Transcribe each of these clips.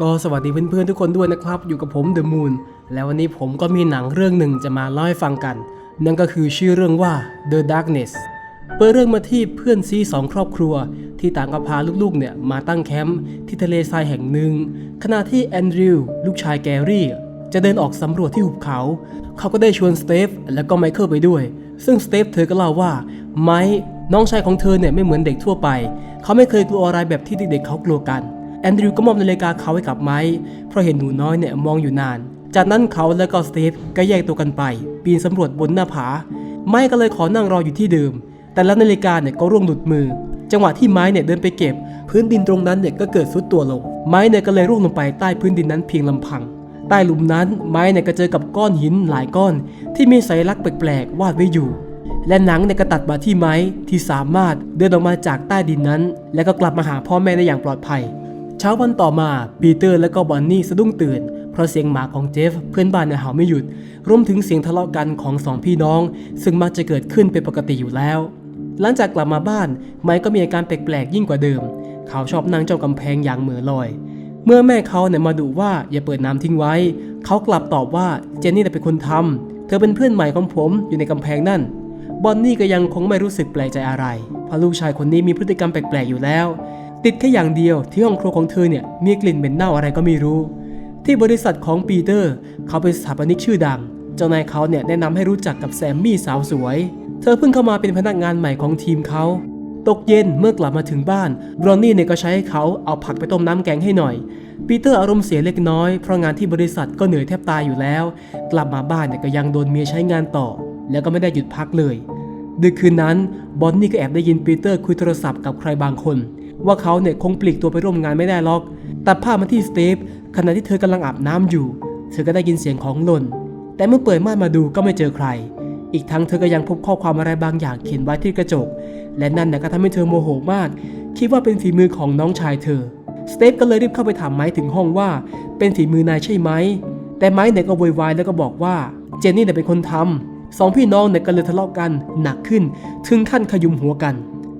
ก็สวัสดีเพื่อนๆทุกคนด้วยนะครับ อยู่กับผมเดอะมูนแล้ววันนี้ผมก็มีหนังเรื่องหนึ่งจะมาเล่าให้ฟังกัน นั่นก็คือชื่อเรื่องว่า The Darkness เปิดเรื่องมาที่เพื่อนซีสองครอบครัว ที่ต่างก็พาลูกๆเนี่ยมาตั้งแคมป์ที่ทะเลทรายแห่งหนึ่ง ขณะที่แอนดริวลูกชายแกรี่ จะเดินออกสำรวจที่หุบเขา เขาก็ได้ชวนสเตฟและก็ไมเคิลไปด้วย ซึ่งสเตฟเธอก็เล่าว่าไมน้องชายของเธอเนี่ยไม่เหมือนเด็กทั่วไป เขาไม่เคยกลัวอะไรแบบที่เด็กๆเขากลัวกัน แอนดริวก็มอบนาฬิกาเขาให้กับไมค์เพราะเห็นหนูน้อยเนี่ยมองอยู่นาน จากนั้นเขาและก็สเตฟก็แยกตัวกันไป ปีนสำรวจบนหน้าผา ไมค์ก็เลยขอนั่งรออยู่ที่เดิม แต่แล้วนาฬิกาเนี่ยก็ร่วงหลุดมือ จังหวะที่ไม้เนี่ยเดินไปเก็บ พื้นดินตรงนั้นเนี่ยก็เกิดซุดตัวลง ไม้เนี่ยก็เลยร่วงลงไปใต้พื้นดินนั้นเพียงลำพัง ใต้หลุมนั้นไม้เนี่ยก็เจอกับก้อนหินหลายก้อน ที่มีสัญลักษณ์แปลกๆวาดไว้อยู่และหนังเนี่ยก็ตัดมาที่ไม้ที่สามารถเดินออกมาจากใต้ดินนั้น แล้วก็กลับมาหาพ่อแม่ได้อย่างปลอดภัย เช้าวันต่อมาปีเตอร์และก็บอนนี่สะดุ้งตื่น เพราะเสียงหมาของเจฟเพื่อนบ้านเนี่ยเห่าไม่หยุด รวมถึงเสียงทะเลาะกันของสองพี่น้อง ซึ่งมักจะเกิดขึ้นเป็นปกติอยู่แล้ว หลังจากกลับมาบ้าน ไมค์ก็มีอาการแปลกๆยิ่งกว่าเดิม เขาชอบนั่งจ้องกำแพงอย่างเหม่อลอย เมื่อแม่เขาเนี่ยมาดุว่าอย่าเปิดน้ำทิ้งไว้ เขากลับตอบว่าเจนนี่เป็นคนทำเธอเป็นเพื่อนใหม่ของผมอยู่ในกำแพงนั่นบอนนี่ก็ยังคงไม่รู้สึกแปลกใจอะไร เพราะลูกชายคนนี้มีพฤติกรรมแปลกๆอยู่แล้ว ติดแค่อย่างเดียวที่ห้องครัวของเธอเนี่ยมีกลิ่นเหม็นเน่าอะไรก็ไม่รู้ ที่บริษัทของปีเตอร์ เขาเป็นสถาปนิกชื่อดัง เจ้านายเขาเนี่ยแนะนำให้รู้จักกับแซมมี่สาวสวย เธอเพิ่งเข้ามาเป็นพนักงานใหม่ของทีมเขา ตกเย็นเมื่อกลับมาถึงบ้านบรอนนี่เนี่ยก็ใช้ให้เขาเอาผักไปต้มน้ำแกงให้หน่อยปีเตอร์อารมณ์เสียเล็กน้อยเพราะงานที่บริษัทก็เหนื่อยแทบตายอยู่แล้ว กลับมาบ้านเนี่ยก็ยังโดนเมียใช้งานต่อ แล้วก็ไม่ได้หยุดพักเลยดึกคืนนั้นบอนนี่ก็แอบได้ยินปีเตอร์คุยโทรศัพท์กับใครบางคน ว่าเขาเนี่ยคงปลีกตัวไปร่วมงานไม่ได้หรอก ตัดภาพมาที่สเตฟขณะที่เธอกำลังอาบน้ำอยู่ เธอก็ได้ยินเสียงของหล่น แต่เมื่อเปิดม่านมาดูก็ไม่เจอใคร อีกทั้งเธอก็ยังพบข้อความอะไรบางอย่างเขียนไว้ที่กระจก และนั่นนะก็ทำให้เธอโมโหมาก คิดว่าเป็นฝีมือของน้องชายเธอ สเตฟก็เลยรีบเข้าไปถามไม้ถึงห้องว่า เป็นฝีมือนายใช่ไหม แต่ไม้เนี่ยก็โวยวายแล้วก็บอกว่า เจนนี่เนี่ยเป็นคนทำสองพี่น้องเนี่ยก็เลยทะเลาะกันหนักขึ้น ถึงขั้นขยุมหัวกัน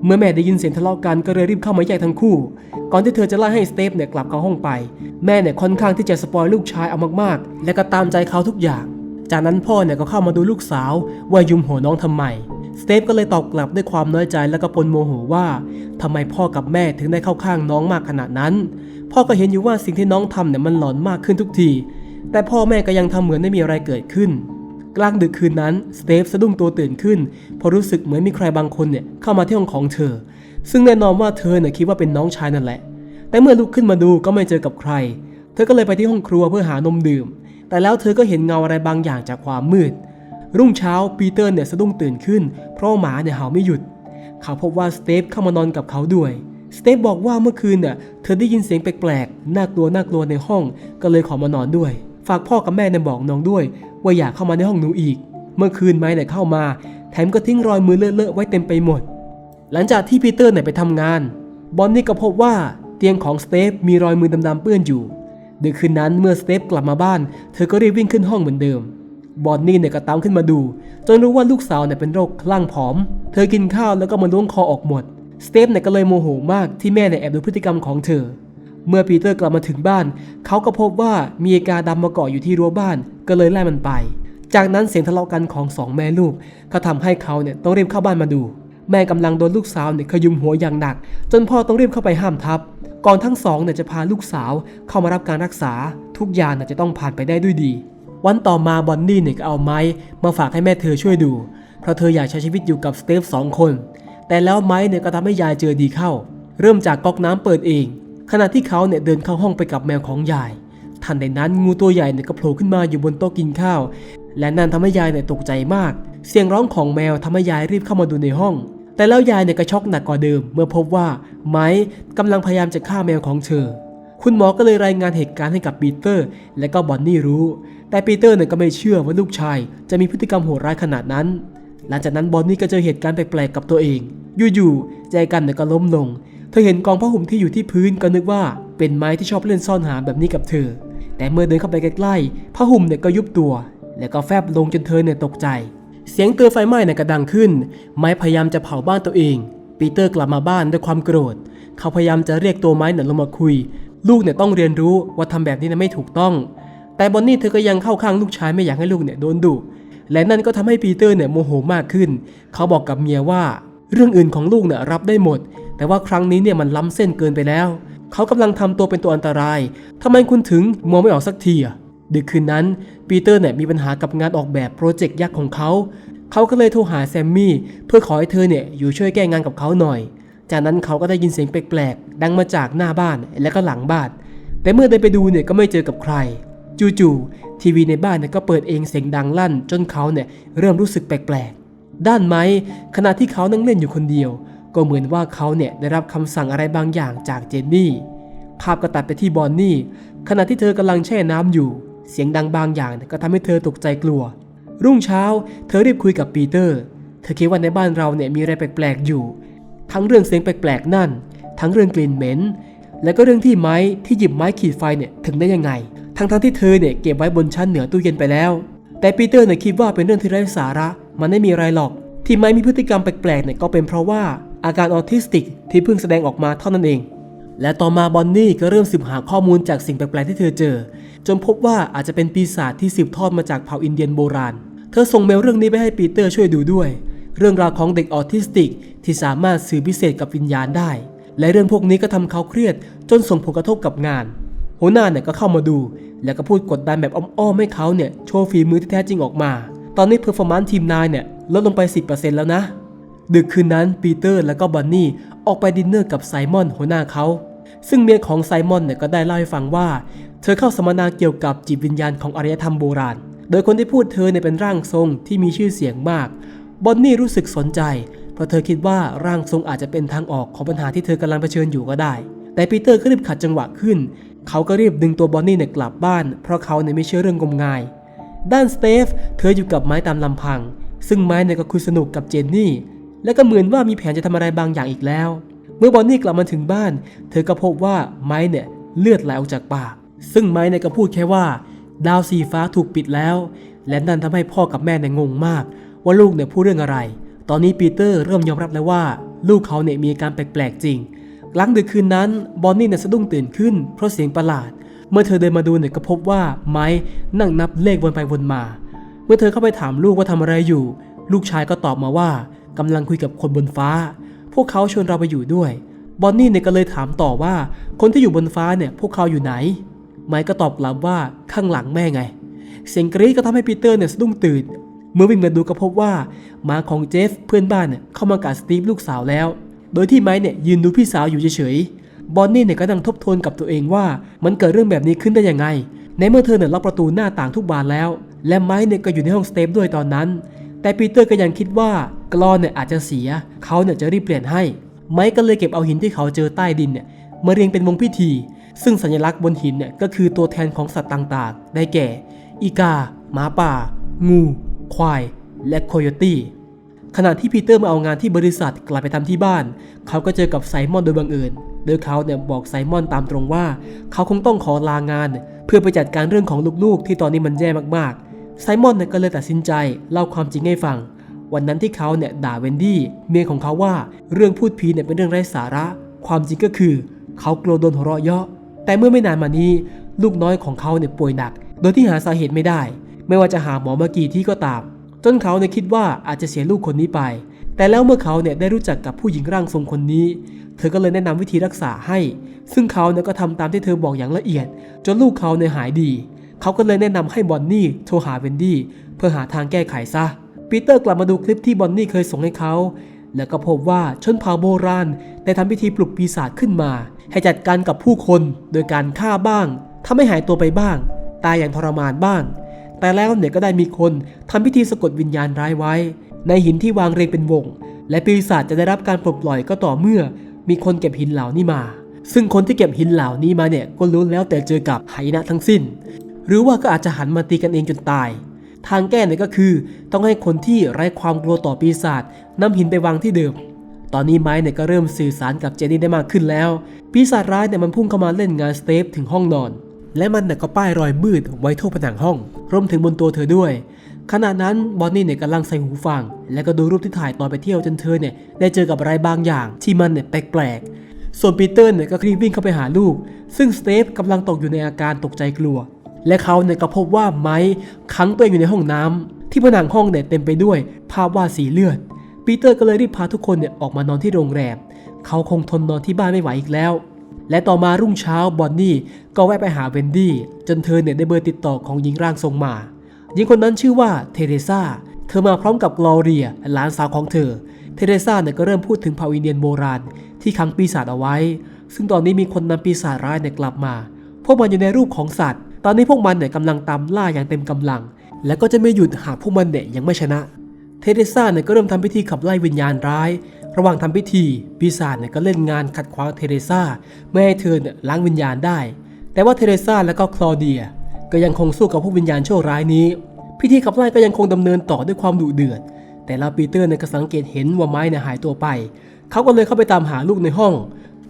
เมื่อแม่ได้ยินเสียงทะเลาะกันก็เลยรีบเข้ามาแยกทั้งคู่ ก่อนที่เธอจะไล่ให้สเตฟเนี่ยกลับเข้าห้องไป แม่เนี่ยค่อนข้างที่จะสปอยลูกชายเอามากๆ และก็ตามใจเขาทุกอย่าง จากนั้นพ่อเนี่ยก็เข้ามาดูลูกสาวว่ายุมหัวน้องทำไมสเตฟก็เลยตอบกลับด้วยความน้อยใจและก็ปนโมโหว่าทำไมพ่อกับแม่ถึงได้เข้าข้างน้องมากขนาดนั้น พ่อก็เห็นอยู่ว่าสิ่งที่น้องทำเนี่ยมันหลอนมากขึ้นทุกที แต่พ่อแม่ก็ยังทำเหมือนไม่มีอะไรเกิดขึ้น กลางดึกคืนนั้นสเตฟสะดุ้งตัวตื่นขึ้นเพราะรู้สึกเหมือนมีใครบางคนเนี่ยเข้ามาที่ห้องของเธอ ซึ่งแน่นอนว่าเธอเนี่ยคิดว่าเป็นน้องชายนั่นแหละ แต่เมื่อลุกขึ้นมาดูก็ไม่เจอกับใคร เธอก็เลยไปที่ห้องครัวเพื่อหานมดื่ม แต่แล้วเธอก็เห็นเงาอะไรบางอย่างจากความมืด รุ่งเช้าปีเตอร์เนี่ยสะดุ้งตื่นขึ้น เพราะหมาเนี่ยเห่าไม่หยุด เขาพบว่าสเตฟเข้ามานอนกับเขาด้วยสเตฟบอกว่าเมื่อคืนเนี่ยเธอได้ยินเสียงแปลกๆน่ากลัวน่ากลัวในห้องก็เลยขอมานอนด้วย ฝากพ่อกับแม่เนี่ยบอกน้องด้วย ว่าอย่าเข้ามาในห้องหนูอีก เมื่อคืนไม้เนี่ยเข้ามา แถมก็ทิ้งรอยมือเลอะๆไว้เต็มไปหมด หลังจากที่ปีเตอร์เนี่ยไปทำงาน บอนนี่ก็พบว่าเตียงของสเตฟมีรอยมือดำๆเปื้อนอยู่ดึกคืนนั้นเมื่อสเตฟกลับมาบ้าน เธอก็รีบวิ่งขึ้นห้องเหมือนเดิม บอนนี่เนี่ยก็ตามขึ้นมาดู จนรู้ว่าลูกสาวเนี่ยเป็นโรคคลั่งผอม เธอกินข้าวแล้วก็มาล้วงคอออกหมด สเตฟเนี่ยก็เลยโมโหมากที่แม่เนี่ยแอบดูพฤติกรรมของเธอ เมื่อปีเตอร์กลับมาถึงบ้าน เขาก็พบว่ามีอีกาดำมาเกาะอยู่ที่รั้วบ้าน ก็เลยไล่มันไป จากนั้นเสียงทะเลาะกันของสองแม่ลูกก็ทำให้เขาเนี่ยต้องรีบเข้าบ้านมาดู แม่กำลังโดนลูกสาวเนี่ยขยุมหัวอย่างหนัก จนพ่อต้องรีบเข้าไปห้ามทับ ก่อนทั้งสองเนี่ยจะพาลูกสาวเข้ามารับการรักษา ทุกอย่างน่ะจะต้องผ่านไปได้ด้วยดี วันต่อมาบอนนี่เนี่ยก็เอาไม้มาฝากให้แม่เธอช่วยดู เพราะเธออยากใช้ชีวิตอยู่กับสเตฟสองคน แต่แล้วไม้เนี่ยก็ทำให้ยายเจอดีเข้า เริ่มจากก๊อกน้ำเปิดเอง ขณะที่เขาเนี่ยเดินเข้าห้องไปกับแมวของยาย ทันใดนั้นงูตัวใหญ่เนี่ยก็โผล่ขึ้นมาอยู่บนโต๊ะกินข้าว และนั่นทำให้ยายเนี่ยตกใจมาก เสียงร้องของแมวทำให้ยายรีบเข้ามาดูในห้อง แต่แล้วยายเนี่ยก็ช็อกหนักกว่าเดิม เมื่อพบว่าไม้กำลังพยายามจะฆ่าแมวของเธอ คุณหมอก็เลยรายงานเหตุการณ์ให้กับปีเตอร์ และก็บอนนี่รู้ แต่ปีเตอร์เนี่ยก็ไม่เชื่อว่าลูกชาย จะมีพฤติกรรมโหดร้ายขนาดนั้น หลังจากนั้นบอนนี่ก็เจอเหตุการณ์แปลกๆกับตัวเอง อยู่ๆใจกันเนี่ยก็ล้มลง เธอเห็นกองผ้าห่มที่อยู่ที่พื้นก็นึกว่าเป็นไม้ที่ชอบเล่นซ่อนหาแบบนี้กับเธอ แต่เมื่อเดินเข้าไปใกล้ๆผ้าห่มเนี่ยก็ยุบตัว แล้วก็แฟบลงจนเธอเนี่ยตกใจ เสียงเตือนไฟไหม้เนี่ยก็ดังขึ้น ไม้พยายามจะเผาบ้านตัวเอง ปีเตอร์กลับมาบ้านด้วยความโกรธ เขาพยายามจะเรียกตัวไม้เนี่ยลงมาคุย ลูกเนี่ยต้องเรียนรู้ว่าทำแบบนี้นะไม่ถูกต้อง แต่บอนนี่เธอก็ยังเข้าข้างลูกชายไม่อยากให้ลูกเนี่ยโดนดุและนั่นก็ทำให้ปีเตอร์เนี่ยโมโหมากขึ้น เขาบอกกับเมียว่า เรื่องอื่นของลูกเนี่ยรับได้หมด แต่ว่าครั้งนี้เนี่ยมันล้ำเส้นเกินไปแล้ว เขากำลังทำตัวเป็นตัวอันตรายทำไมคุณถึงมองไม่ออกสักทีอะดึกคืนนั้นปีเตอร์เนี่ยมีปัญหากับงานออกแบบโปรเจกต์ยักษ์ของเขา เขาก็เลยโทรหาแซมมี่เพื่อขอให้เธอเนี่ยอยู่ช่วยแก้งานกับเขาหน่อย จากนั้นเขาก็ได้ยินเสียงแปลกๆดังมาจากหน้าบ้านและก็หลังบ้าน แต่เมื่อเดินไปดูเนี่ยก็ไม่เจอกับใคร จู่ๆทีวีในบ้านเนี่ยก็เปิดเองเสียงดังลั่น จนเขาเนี่ยเริ่มรู้สึกแปลกๆ ด้านไม้ขณะที่เขานั่งเล่นอยู่คนเดียว ก็เหมือนว่าเขาเนี่ยได้รับคำสั่งอะไรบางอย่างจากเจนนี่ ภาพก็ตัดไปที่บอนนี่ขณะที่เธอกำลังแช่น้ำอยู่ เสียงดังบางอย่างก็ทำให้เธอตกใจกลัว รุ่งเช้า เธอรีบคุยกับปีเตอร์ เธอคิดว่าในบ้านเราเนี่ยมีอะไรแปลกๆอยู่ ทั้งเรื่องเสียงแปลกๆนั่น ทั้งเรื่องกลิ่นเหม็น และก็เรื่องที่ไม้ที่หยิบไม้ขีดไฟเนี่ยถึงได้ยังไง ทั้งๆที่เธอเนี่ยเก็บไว้บนชั้นเหนือตู้เย็นไปแล้ว แต่ปีเตอร์เนี่ยคิดว่าเป็นเรื่องที่ไร้สาระ มันไม่มีอะไรหรอก ที่ไม้มีพฤติกรรมแปลกๆเนี่ยก็เป็นเพราะว่า อาการออทิสติกที่เพิ่งแสดงออกมาเท่านั้นเอง และต่อมาบอนนี่ก็เริ่มสืบหาข้อมูลจากสิ่งแปลกๆที่เธอเจอ จนพบว่าอาจจะเป็นปีศาจที่สืบทอดมาจากเผ่าอินเดียนโบราณ เธอส่งเมลเรื่องนี้ไปให้ปีเตอร์ช่วยดูด้วย เรื่องราวของเด็กออทิสติกที่สามารถสื่อพิเศษกับวิญญาณได้ และเรื่องพวกนี้ก็ทำเขาเครียด จนส่งผลกระทบกับงาน หัวหน้าเนี่ยก็เข้ามาดู แล้วก็พูดกดดันแบบอ้อมๆให้เขาเนี่ยโชว์ฝีมือที่แท้จริงออกมา ตอนนี้เพอร์ฟอร์มนซ์ทีมนายเนี่ยลดลงไป 10%แล้วนะ ดึกคืนนั้นปีเตอร์และก็บันนี่ออกไปดินเนอร์กับไซมอนหัวหน้าเขา ซึ่งเมียของไซมอนเนี่ยก็ได้เล่าให้ฟังว่า เธอเข้าสัมมนาเกี่ยวกับจิตวิญญาณของอารยธรรมโบราณ โดยคนที่พูดเธอเนี่ยเป็นร่างทรงที่มีชื่อเสียงมาก บอนนี่รู้สึกสนใจ เพราะเธอคิดว่าร่างทรงอาจจะเป็นทางออกของปัญหาที่เธอกำลังเผชิญอยู่ก็ได้ แต่ปีเตอร์ก็รีบขัดจังหวะขึ้น เขาก็รีบดึงตัวบอนนี่เนี่ยกลับบ้าน เพราะเขาเนี่ยไม่เชื่อเรื่องงมงาย ด้านสเตฟเธออยู่กับไม้ตามลำพัง ซึ่งไม้เนี่ยก็คุยสนุกกับเจนนี่ และก็เหมือนว่ามีแผนจะทำอะไรบางอย่างอีกแล้ว เมื่อบอนนี่กลับมาถึงบ้าน เธอก็พบว่าไม้เนี่ยเลือดไหลออกจากปาก ซึ่งไม้เนี่ยก็พูดแค่ว่า ดาวสีฟ้าถูกปิดแล้ว และนั่นทำให้พ่อกับแม่เนี่ยงงมาก ว่าลูกเนี่ยพูดเรื่องอะไร ตอนนี้ปีเตอร์เริ่มยอมรับแล้วว่า ลูกเขาเนี่ยมีอาการแปลกๆจริง หลังดึกคืนนั้นบอนนี่เนี่ยสะดุ้งตื่นขึ้น เพราะเสียงประหลาด เมื่อเธอเดินมาดูเนี่ยก็พบว่าไม้นั่งนับเลขวนไปวนมา เมื่อเธอเข้าไปถามลูกว่าทำอะไรอยู่ ลูกชายก็ตอบมาว่า กำลังคุยกับคนบนฟ้า พวกเขาชวนเราไปอยู่ด้วย บอนนี่เนี่ยก็เลยถามต่อว่า คนที่อยู่บนฟ้าเนี่ยพวกเขาอยู่ไหน ไม้ก็ตอบกลับว่าข้างหลังแม่ไง เสียงกรี๊ดก็ทำให้ปีเตอร์เนี่ยสะดุ้งตื่น เมื่อวิ่งมาดูก็พบว่ามาของเจฟเพื่อนบ้านเนี่ยเข้ามากัดสตีฟลูกสาวแล้ว โดยที่ไม้เนี่ยยืนดูพี่สาวอยู่เฉยๆ บอนนี่เนี่ยก็นั่งทบทวนกับตัวเองว่ามันเกิดเรื่องแบบนี้ขึ้นได้ยังไง ในเมื่อเธอเนี่ยล็อกประตูหน้าต่างทุกบานแล้ว และไม้เนี่ยก็อยู่ในห้องสเตฟด้วยตอนนั้น แต่ปีเตอร์ก็ยังคิดว่ากรอนเนี่ยอาจจะเสีย เขาเนี่ยจะรีบเปลี่ยนให้ ไม้ก็เลยเก็บเอาหินที่เขาเจอใต้ดินเนี่ยมาเรียงเป็นวงพิธี ซึ่งสัญลักษณ์บนหินเนี่ยก็คือตัวแทนของสัตว์ต่างๆ ได้แก่ อีกา หมาป่า งู ควาย และโคโยตี้ ขณะที่ปีเตอร์มาเอางานที่บริษัทกลับไปทำที่บ้าน เขาก็เจอกับไซมอนโดยบังเอิญ โดยเขาเนี่ยบอกไซมอนตามตรงว่า เขาคงต้องขอลางาน เพื่อไปจัดการเรื่องของลูกๆ ที่ตอนนี้มันแย่มากๆ ไซมอนเนี่ยก็เลยตัดสินใจเล่าความจริงให้ฟัง วันนั้นที่เขาเนี่ยด่าเวนดี้เมียของเขาว่าเรื่องพูดผีเนี่ยเป็นเรื่องไร้สาระ ความจริงก็คือ เขากลัวโดนหัวเราะเยาะ แต่เมื่อไม่นานมานี้ ลูกน้อยของเขาเนี่ยป่วยหนัก โดยที่หาสาเหตุไม่ได้ ไม่ว่าจะหาหมอมากี่ที่ก็ตาม จนเขาเนี่ยคิดว่าอาจจะเสียลูกคนนี้ไป แต่แล้วเมื่อเขาเนี่ยได้รู้จักกับผู้หญิงร่างทรงคนนี้ เธอก็เลยแนะนำวิธีรักษาให้ ซึ่งเขาเนี่ยก็ทำตามที่เธอบอกอย่างละเอียด จนลูกเขาเนี่ยหายดี เขาก็เลยแนะนำให้บอนนี่โทรหาเวนดี้เพื่อหาทางแก้ไขซะ ปีเตอร์กลับมาดูคลิปที่บอนนี่เคยส่งให้เขา แล้วก็พบว่าชนเผ่าโบราณได้ทำพิธีปลุกปีศาจขึ้นมา ให้จัดการกับผู้คนโดยการฆ่าบ้างทำให้หายตัวไปบ้าง ตายอย่างทรมานบ้าง แต่แล้วเนี่ยก็ได้มีคนทำพิธีสะกดวิญญาณร้ายไว้ ในหินที่วางเรียงเป็นวง และปีศาจจะได้รับการปลดปล่อยก็ต่อเมื่อ มีคนเก็บหินเหล่านี้มาซึ่งคนที่เก็บหินเหล่านี้มาเนี่ยก็รู้แล้วแต่เจอกับไหนะทั้งสิ้น หรือว่าก็อาจจะหันมาตีกันเองจนตาย ทางแก้เนี่ยก็คือ ต้องให้คนที่ไร้ความกลัวต่อปีศาจนำหินไปวางที่เดิม ตอนนี้ไม้เนี่ยก็เริ่มสื่อสารกับเจนนี่ได้มากขึ้นแล้ว ปีศาจร้ายเนี่ยมันพุ่งเข้ามาเล่นงานสเตฟถึงห้องนอน และมันเนี่ยก็ป้ายรอยมืดไว้ทั่วผนังห้อง รวมถึงบนตัวเธอด้วย ขณะนั้นบอนนี่เนี่ยกำลังใส่หูฟัง และก็ดูรูปที่ถ่ายตอนไปเที่ยวจนเธอเนี่ยได้เจอกับอะไรบางอย่าง ที่มันเนี่ยแปลกๆส่วนปีเตอร์เนี่ยก็รีบวิ่งเข้าไปหาลูก ซึ่งสเตฟกำลังตกอยู่ในอาการตกใจกลัว และเขาเนี่ยก็พบว่าไม้ขังตัวเองอยู่ในห้องน้ำที่ผนังห้องเนี่ยเต็มไปด้วย ภาพวาดสีเลือด ปีเตอร์ก็เลยรีบพาทุกคนเนี่ยออกมานอนที่โรงแรม เขาคงทนนอนที่บ้านไม่ไหวอีกแล้ว และต่อมารุ่งเช้าบอนนี่ก็แวะไปหาเวนดี้จนเธอเนี่ยได้เบอร์ติดต่อของหญิงร่างทรงมาหญิงคนนั้นชื่อว่าเทเรซาเธอมาพร้อมกับกลอเรียหลานสาวของเธอ เทเรซาเนี่ยก็เริ่มพูดถึงเผ่าอินเดียนโบราณ ที่ขังปีศาจเอาไว้ ซึ่งตอนนี้มีคนนำปีศาจร้ายเนี่ยกลับมาพวกมันอยู่ในรูปของสัตว์ ตอนนี้พวกมันเนี่ยกำลังตามล่าอย่างเต็มกำลัง และก็จะไม่หยุดหากพวกมันเนี่ยยังไม่ชนะ เทเรซาเนี่ยก็เริ่มทำพิธีขับไล่วิญญาณร้าย ระหว่างทำพิธี ปีศาจเนี่ยก็เล่นงานขัดขวางเทเรซาไม่ให้เธอเนี่ยล้างวิญญาณได้ แต่ว่าเทเรซาและก็คลอเดีย ก็ยังคงสู้กับพวกวิญญาณชั่วร้ายนี้ พิธีขับไล่ก็ยังคงดำเนินต่อด้วยความดุเดือด แต่แล้วปีเตอร์เนี่ยก็สังเกตเห็นว่าไม้เนี่ยหายตัวไป เขาก็เลยเข้าไปตามหาลูกในห้อง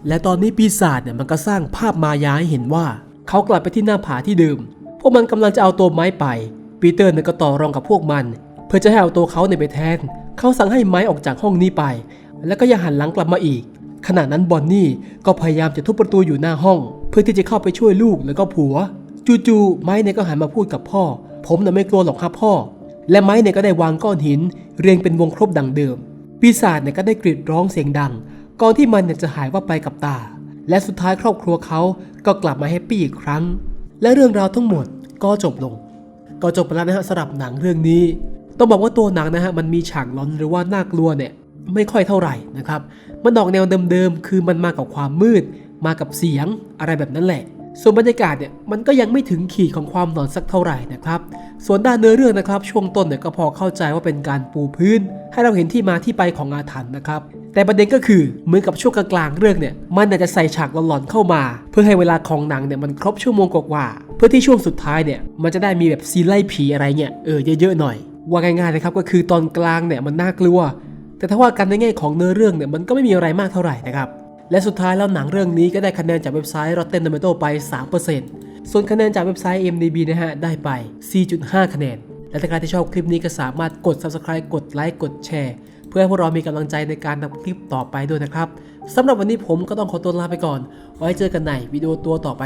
และตอนนี้ปีศาจเนี่ยมันก็สร้างภาพมายาให้เห็นว่า เขากลับไปที่หน้าผาที่เดิม พวกมันกำลังจะเอาตัวไม้ไป ปีเตอร์เนี่ยก็ต่อรองกับพวกมัน เพื่อจะให้เอาตัวเขาเนี่ยไปแทน เขาสั่งให้ไม้ออกจากห้องนี้ไป แล้วก็ยังหันหลังกลับมาอีก ขณะนั้นบอนนี่ก็พยายามจะทุบประตูอยู่หน้าห้อง เพื่อที่จะเข้าไปช่วยลูกแล้วก็ผัว จู่ๆไม้เนี่ยก็หันมาพูดกับพ่อ ผมน่ะไม่กลัวหรอกครับพ่อ และไม้เนี่ยก็ได้วางก้อนหิน เรียงเป็นวงครบดังเดิม ปีศาจเนี่ยก็ได้กรีดร้องเสียงดัง ก่อนที่มันเนี่ยจะหายว่าไปกับตาและสุดท้ายครอบครัวเขา ก็กลับมาแฮปปี้อีกครั้ง และเรื่องราวทั้งหมดก็จบลง ก็จบไปแล้วนะฮะสำหรับหนังเรื่องนี้ ต้องบอกว่าตัวหนังนะฮะมันมีฉากร้อนหรือว่าน่ากลัวเนี่ยไม่ค่อยเท่าไหร่นะครับ มันออกแนวเดิมๆ คือมันมากับความมืด มากับเสียงอะไรแบบนั้นแหละ ส่วนบรรยากาศเนี่ยมันก็ยังไม่ถึงขีดของความหลอนสักเท่าไหร่นะครับ ส่วนด้านเนื้อเรื่องนะครับ ช่วงต้นเนี่ยก็พอเข้าใจว่าเป็นการปูพื้น ให้เราเห็นที่มาที่ไปของอาถรรพ์นะครับ แต่ประเด็นก็คือเหมือนกับช่วงกลางเรื่องเนี่ยมันอาจจะใส่ฉากหลอนๆเข้ามา เพื่อให้เวลาของหนังเนี่ยมันครบชั่วโมงกว่าๆเพื่อที่ช่วงสุดท้ายเนี่ยมันจะได้มีแบบซีไล่ผีอะไรเงี้ยเออเยอะๆหน่อย ว่าง่ายๆนะครับก็คือตอนกลางเนี่ยมันน่ากลัว แต่ถ้าว่ากันในแง่ของเนื้อเรื่องเนี่ยมันก็ไม่มีอะไรมากเท่าไหร่นะครับ และสุดท้ายแล้วหนังเรื่องนี้ก็ได้คะแนนจากเว็บไซต์ Rotten Tomato ไป 3%ส่วนคะแนนจากเว็บไซต์ MDB นะฮะ ได้ไป 4.5 คะแนน และถ้าใครที่ชอบคลิปนี้ก็สามารถกด Subscribe กดไลค์กดแชร์เพื่อให้พวกเรามีกำลังใจในการทำคลิปต่อไปด้วยนะครับสำหรับวันนี้ผมก็ต้องขอตัวลาไปก่อน ไว้เจอกันในวิดีโอตัวต่อไป